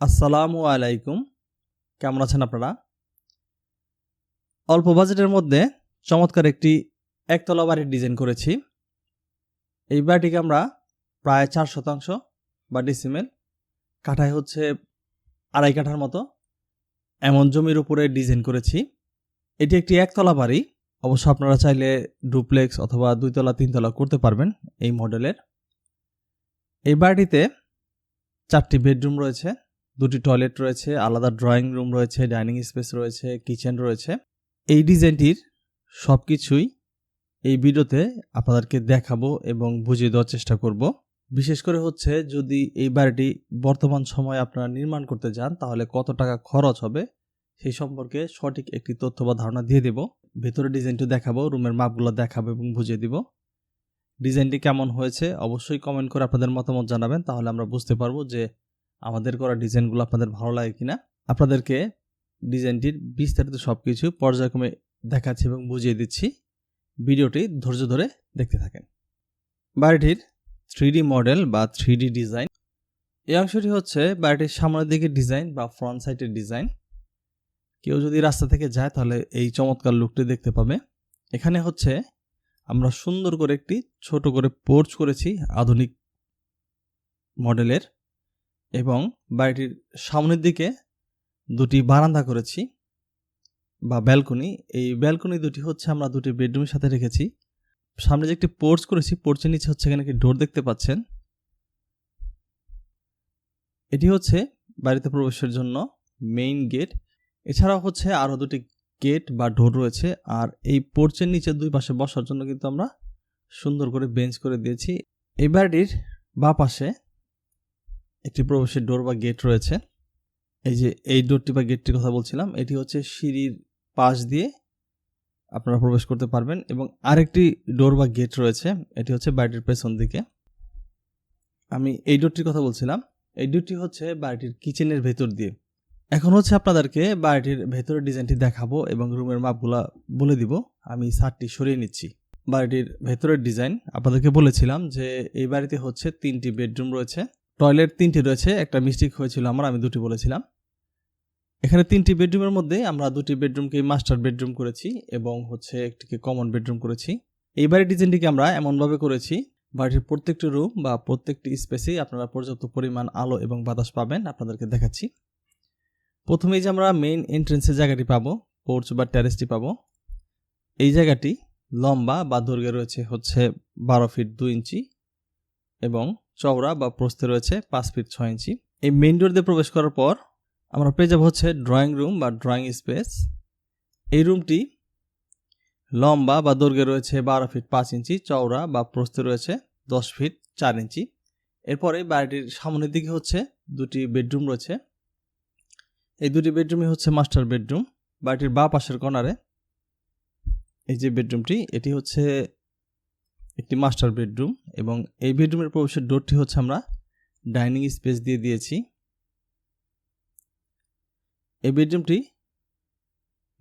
আসসালামু আলাইকুম। কেমন আছেন আপনারা? অল্প বাজেটের মধ্যে চমৎকার একটি একতলা বাড়ির ডিজাইন করেছি। এই বাড়িটিকে আমরা প্রায় চার শতাংশ বা ডিসিমেল কাঠায় হচ্ছে আড়াই কাঠার মতো এমন জমির উপরে ডিজাইন করেছি। এটি একটি একতলা বাড়ি। অবশ্য আপনারা চাইলে ডুপ্লেক্স অথবা দুইতলা, তিনতলা করতে পারবেন এই মডেলের এই বাড়িটিতে চারটি বেডরুম রয়েছে। দুটি টয়লেট রয়েছে, আলাদা ড্রয়িং রুম রয়েছে, ডাইনিং স্পেস রয়েছে, কিচেন রয়েছে। এই ডিজাইনটির সব কিছুই এই ভিডিওতে আপনাদেরকে দেখাবো এবং বুঝিয়ে দেওয়ার চেষ্টা করব। বিশেষ করে হচ্ছে যদি এই বাড়িটি বর্তমান সময়ে আপনারা নির্মাণ করতে যান, তাহলে কত টাকা খরচ হবে সেই সম্পর্কে সঠিক একটি তথ্য বা ধারণা দিয়ে দেব। ভেতরে ডিজাইনটি দেখাবো, রুমের মাপগুলো দেখাবো এবং বুঝিয়ে দিব। ডিজাইনটি কেমন হয়েছে, অবশ্যই কমেন্ট করে আপনাদের মতামত জানাবেন, তাহলে আমরা বুঝতে পারব যে আমাদের করা ডিজাইনগুলো আপনাদের ভালো লাগে কিনা, আপনাদেরকে ডিজাইনটির বিস্তারিত সব কিছু পর্যায়ক্রমে দেখাচ্ছি এবং বুঝিয়ে দিচ্ছি। ভিডিওটি ধৈর্য ধরে দেখতে থাকেন। বাড়িটির থ্রি মডেল বা থ্রি ডিজাইন। এই অংশটি হচ্ছে বাড়িটির সামনের দিকে ডিজাইন বা ফ্রন্ট সাইডের ডিজাইন। কেউ যদি রাস্তা থেকে যায় তাহলে এই চমৎকার লুকটি দেখতে পাবে। এখানে হচ্ছে আমরা সুন্দর করে একটি ছোট করে পোর্চ করেছি আধুনিক মডেলের। এবং বাড়িটির সামনের দিকে দুটি বারান্দা করেছি বা ব্যালকনি। এই ব্যালকনি দুটি হচ্ছে আমরা দুটি বেডরুমের সাথে রেখেছি। সামনে যে একটি পোর্চ করেছি, পোর্চের নিচে হচ্ছে এখানে একটি ডোর দেখতে পাচ্ছেন। এটি হচ্ছে বাড়িতে প্রবেশের জন্য মেইন গেট। এছাড়াও হচ্ছে আরও দুটি গেট বা ডোর রয়েছে। আর এই পোর্চের নিচে দুই পাশে বসার জন্য কিন্তু আমরা সুন্দর করে বেঞ্চ করে দিয়েছি। এই বাড়িটির বা পাশে একটি প্রবেশের ডোর বা গেট রয়েছে। এই যে, এই ডোরটি বা গেটটির কথা বলছিলাম, এটি হচ্ছে সিঁড়ির পাশ দিয়ে আপনারা প্রবেশ করতে পারবেন এবং আরেকটি ডোর বা গেট রয়েছে, এটি হচ্ছে বাড়িটির পেছন দিকে। আমি এই ডোরটির কথা বলছিলাম, এই ডোরটি হচ্ছে বাড়িটির কিচেনের ভেতর দিয়ে। এখন হচ্ছে আপনাদেরকে বাড়িটির ভেতরের ডিজাইনটি দেখাবো এবং রুমের মাপগুলা বলে দিব। আমি সারটি সরিয়ে নিচ্ছি। বাড়িটির ভেতরের ডিজাইন আপনাদেরকে বলেছিলাম যে, এই বাড়িতে হচ্ছে তিনটি বেডরুম রয়েছে। টয়লেট তিনটি রয়েছে, একটা মিস্টেক হয়েছিল আমার, আমি দুটি বলেছিলাম। এখানে তিনটি বেডরুমের মধ্যে আমরা দুটি বেডরুমকে মাস্টার বেডরুম করেছি এবং হচ্ছে একটিকে কমন বেডরুম করেছি। এই বাড়ির ডিজাইনটিকে আমরা এমনভাবে করেছি, বাড়ির প্রত্যেকটি রুম বা প্রত্যেকটি স্পেসেই আপনারা পর্যাপ্ত পরিমাণ আলো এবং বাতাস পাবেন, আপনাদেরকে দেখাচ্ছি। প্রথমেই যে আমরা মেইন এন্ট্রেন্সের জায়গাটি পাবো পোর্চ বা ট্যারেসটি পাবো। এই জায়গাটি লম্বা বা দৈর্ঘ্যে রয়েছে হচ্ছে বারো ফিট দু ইঞ্চি এবং চওড়া বা প্রস্থে রয়েছে পাঁচ ফিট ছয় ইঞ্চি। এই মেইন ডোর দিয়ে প্রবেশ করার পর আমরা পেয়ে যাব হচ্ছে ড্রয়িং রুম বা ড্রয়িং স্পেস এই রুমটি লম্বা বা দৈর্ঘ্যে রয়েছে বারো ফিট পাঁচ ইঞ্চি, চওড়া বা প্রস্থে রয়েছে দশ ফিট চার ইঞ্চি। এরপরে বাড়িটির সামনের দিকে হচ্ছে দুটি বেডরুম রয়েছে। এই দুটি বেডরুমই হচ্ছে মাস্টার বেডরুম বাড়িটির বা পাশের কর্নারে এই যে বেডরুমটি এটি হচ্ছে একটি মাস্টার বেডরুম এবং এই বেডরুমের প্রবেশের ডোরটি হচ্ছে আমরা ডাইনিং স্পেস দিয়ে দিয়েছি। এই বেডরুমটি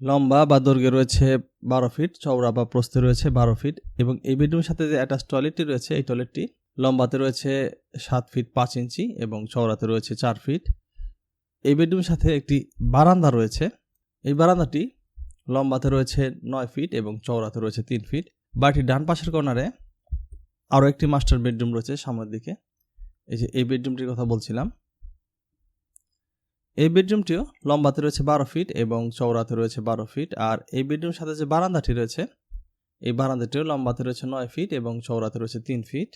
লম্বা বা দৈর্ঘ্যে রয়েছে বারো ফিট চওড়া বা প্রস্থে রয়েছে বারো ফিট এবং এই বেডরুমের সাথে যে অ্যাটাচ টয়লেটটি রয়েছে, এই টয়লেটটি লম্বাতে রয়েছে সাত ফিট পাঁচ ইঞ্চি এবং চওড়াতে রয়েছে চার ফিট এই বেডরুমের সাথে একটি বারান্দা রয়েছে। এই বারান্দাটি লম্বাতে রয়েছে নয় ফিট এবং চওড়াতে রয়েছে তিন ফিট বাড়িটির ডান পাশের কর্নারে আরও একটি মাস্টার বেডরুম রয়েছে সামনের দিকে। এই যে এই বেডরুমটির কথা বলছিলাম। এই বেডরুমটিও লম্বাতে রয়েছে বারো ফিট এবং চওড়াতে রয়েছে বারো ফিট আর এই বেডরুমের সাথে যে বারান্দাটি রয়েছে, এই বারান্দাটিও লম্বাতে রয়েছে নয় ফিট এবং চওড়াতে রয়েছে তিন ফিট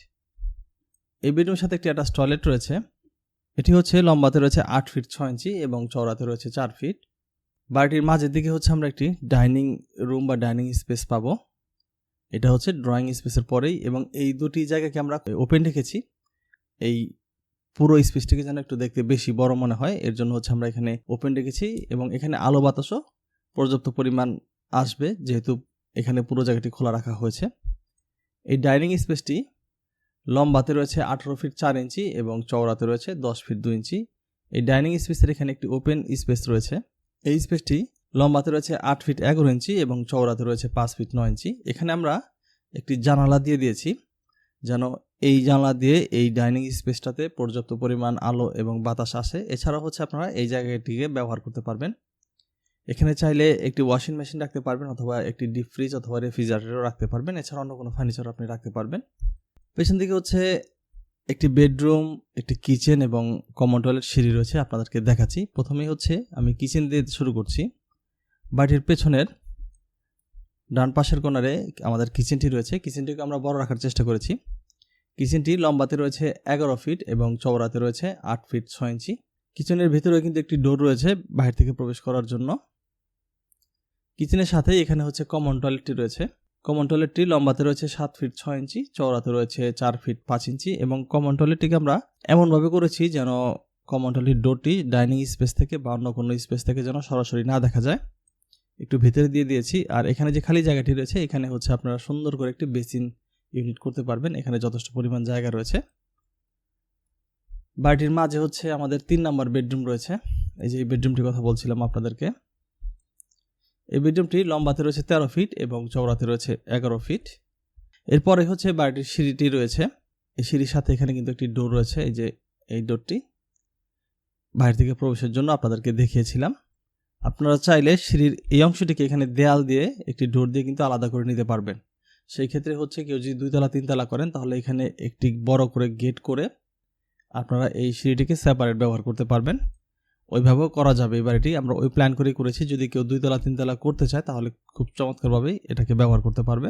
এই বেডরুমের সাথে একটি অ্যাটাচ টয়লেট রয়েছে। এটি হচ্ছে লম্বাতে রয়েছে আট ফিট ছয় ইঞ্চি এবং চওড়াতে রয়েছে চার ফিট বাড়িটির মাঝের দিকে হচ্ছে আমরা একটি ডাইনিং রুম বা ডাইনিং স্পেস পাবো। এটা হচ্ছে ড্রয়িং স্পেসের পরেই এবং এই দুটি জায়গাকে আমরা ওপেন রেখেছি। এই পুরো স্পেসটিকে যেন একটু দেখতে বেশি বড় মনে হয়, এর জন্য হচ্ছে আমরা এখানে ওপেন রেখেছি এবং এখানে আলো বাতাসও পর্যাপ্ত পরিমাণ আসবে যেহেতু এখানে পুরো জায়গাটি খোলা রাখা হয়েছে। এই ডাইনিং স্পেসটি লম্বাতে রয়েছে আঠারো ফিট চার ইঞ্চি এবং চওড়াতে রয়েছে দশ ফিট দু ইঞ্চি। এই ডাইনিং স্পেসের এখানে একটি ওপেন স্পেস রয়েছে। এই স্পেসটি লম্বাতে রয়েছে আট ফিট এগারো ইঞ্চি এবং চওড়াতে রয়েছে পাঁচ ফিট নয় ইঞ্চি। এখানে আমরা একটি জানালা দিয়ে দিয়েছি, যেন এই জানলা দিয়ে এই ডাইনিং স্পেসটাতে পর্যাপ্ত পরিমাণ আলো এবং বাতাস আসে। এছাড়াও হচ্ছে আপনারা এই জায়গাটিকে ব্যবহার করতে পারবেন। এখানে চাইলে একটি ওয়াশিং মেশিন রাখতে পারবেন অথবা একটি ডিপ ফ্রিজ অথবা রেফ্রিজারেটরও রাখতে পারবেন। এছাড়া অন্য কোনো ফার্নিচার আপনি রাখতে পারবেন। পেছন দিকে হচ্ছে একটি বেডরুম, একটি কিচেন এবং কমন টয়লেট সিঁড়ি রয়েছে, আপনাদেরকে দেখাচ্ছি। প্রথমেই হচ্ছে আমি কিচেন দিয়ে শুরু করছি। বাড়ির পেছনের ডান পাশের কোণারে আমাদের কিচেনটি রয়েছে। কিচেনটিকে আমরা বড় রাখার চেষ্টা করেছি। কিচেনটি লম্বাতে রয়েছে এগারো ফিট এবং চওড়াতে রয়েছে আট ফিট ছয় ইঞ্চি। কিচেনের ভেতরে কিন্তু একটি ডোর রয়েছে বাইরে থেকে প্রবেশ করার জন্য। কিচেনের সাথে এখানে হচ্ছে কমন টয়লেটটি রয়েছে। কমন টয়লেটটি লম্বাতে রয়েছে সাত ফিট ছয় ইঞ্চি, চওড়াতে রয়েছে চার ফিট পাঁচ ইঞ্চি এবং কমন টয়লেটটিকে আমরা এমনভাবে করেছি যেন কমন টয়লেট ডোরটি ডাইনিং স্পেস থেকে বা অন্য কোনো স্পেস থেকে যেন সরাসরি না দেখা যায়। একটু ভেতরে দিয়ে দিয়েছি। আর এখানে যে খালি জায়গাটি রয়েছে, এখানে হচ্ছে আপনারা সুন্দর করে একটি বেসিন ইউনিট করতে পারবেন। এখানে যথেষ্ট পরিমাণ জায়গা রয়েছে। বাড়িটির মাঝে হচ্ছে আমাদের তিন নম্বর বেডরুম রয়েছে। এই যে এই বেডরুমটির কথা বলছিলাম আপনাদেরকে। এই বেডরুমটি লম্বাতে রয়েছে তেরো ফিট এবং চওড়াতে রয়েছে এগারো ফিট। এরপরে হচ্ছে বাড়িটির সিঁড়িটি রয়েছে। এই সিঁড়ির সাথে এখানে কিন্তু একটি ডোর রয়েছে। এই যে এই ডোরটি। বাইরে থেকে প্রবেশের জন্য আপনাদেরকে দেখিয়েছিলাম। আপনারা চাইলে সিঁড়ির এই অংশটিকে এখানে দেয়াল দিয়ে একটি ডোর দিয়ে কিন্তু আলাদা করে নিতে পারবেন। সেই ক্ষেত্রে হচ্ছে কেউ যদি দুইতলা তিনতলা করেন, তাহলে এখানে একটি বড় করে গেট করে আপনারা এই সিঁড়িটিকে সেপারেট ব্যবহার করতে পারবেন। ওইভাবেও করা যাবে। এই বাড়িটি আমরা ওই প্ল্যান করেই করেছি। যদি কেউ দুইতলা তিনতলা করতে চায়, তাহলে খুব চমৎকারভাবেই এটাকে ব্যবহার করতে পারবে।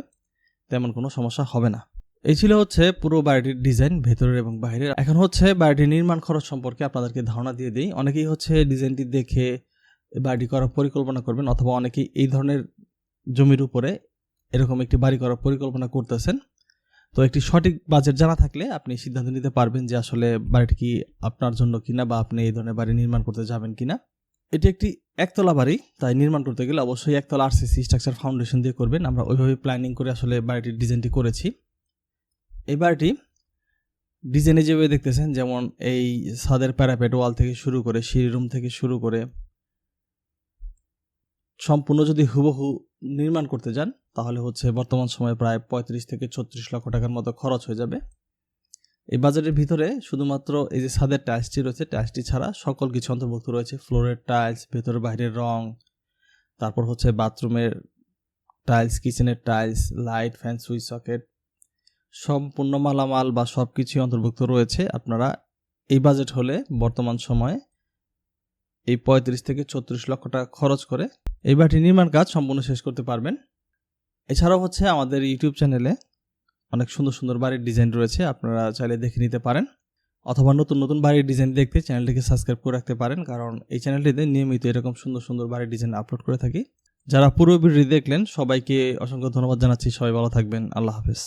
তেমন কোনো সমস্যা হবে না। এই ছিল হচ্ছে পুরো বাড়িটির ডিজাইন ভেতরের এবং বাইরের এখন হচ্ছে বাড়িটির নির্মাণ খরচ সম্পর্কে আপনাদেরকে ধারণা দিয়ে দিই। অনেকেই হচ্ছে ডিজাইনটি দেখে বাড়ি করার পরিকল্পনা করবেন অথবা অনেকেই এই ধরনের জমির উপরে এরকম একটি বাড়ি করার পরিকল্পনা করতেছেন। তো একটি সঠিক বাজেট জানা থাকলে আপনি সিদ্ধান্ত নিতে পারবেন যে আসলে বাড়িটি কি আপনার জন্য কিনা বা আপনি এই ধরনের বাড়ি নির্মাণ করতে যাবেন কিনা। এটি একটি একতলা বাড়ি, তাই নির্মাণ করতে গেলে অবশ্যই একতলা আরসিসি স্ট্রাকচার ফাউন্ডেশন দিয়ে করবেন। আমরা ওইভাবে প্ল্যানিং করে আসলে বাড়িটির ডিজাইনটি করেছি। এই বাড়িটি ডিজাইনে যেভাবে দেখতেছেন, যেমন এই ছাদের প্যারাপেট ওয়াল থেকে শুরু করে সিঁড়ি রুম থেকে শুরু করে সম্পূর্ণ যদি হুবহু নির্মাণ করতে যান, তাহলে হচ্ছে বর্তমান সময়ে প্রায় পঁয়ত্রিশ থেকে ছত্রিশ লক্ষ টাকার মতো খরচ হয়ে যাবে। এই বাজারের ভিতরে শুধুমাত্র এই যে ছাদের টাইলসটি রয়েছে টাইলসটি ছাড়া সকল কিছু অন্তর্ভুক্ত রয়েছে। ফ্লোরের টাইলস ভেতর বাইরের রং, তারপর হচ্ছে বাথরুমের টাইলস কিচেনের tiles light fan switch socket সম্পূর্ণ মালামাল বা সব কিছুই অন্তর্ভুক্ত রয়েছে। আপনারা এই বাজেট হলে বর্তমান সময়ে এই পঁয়ত্রিশ থেকে ছত্রিশ লক্ষ টাকা খরচ করে এই বাড়িটি নির্মাণ কাজ সম্পূর্ণ শেষ করতে পারবেন। এছাড়াও হচ্ছে আমাদের ইউটিউব চ্যানেলে অনেক সুন্দর সুন্দর বাড়ির ডিজাইন রয়েছে, আপনারা চাইলে দেখে নিতে পারেন। অথবা নতুন নতুন বাড়ির ডিজাইন দেখতে চ্যানেলটিকে সাবস্ক্রাইব করে রাখতে পারেন, কারণ এই চ্যানেলটিতে নিয়মিত এরকম সুন্দর সুন্দর বাড়ির ডিজাইন আপলোড করে থাকি। যারা পুরো ভিডিও দেখলেন, সবাইকে অসংখ্য ধন্যবাদ জানাচ্ছি। সবাই ভালো থাকবেন। আল্লাহ হাফেজ।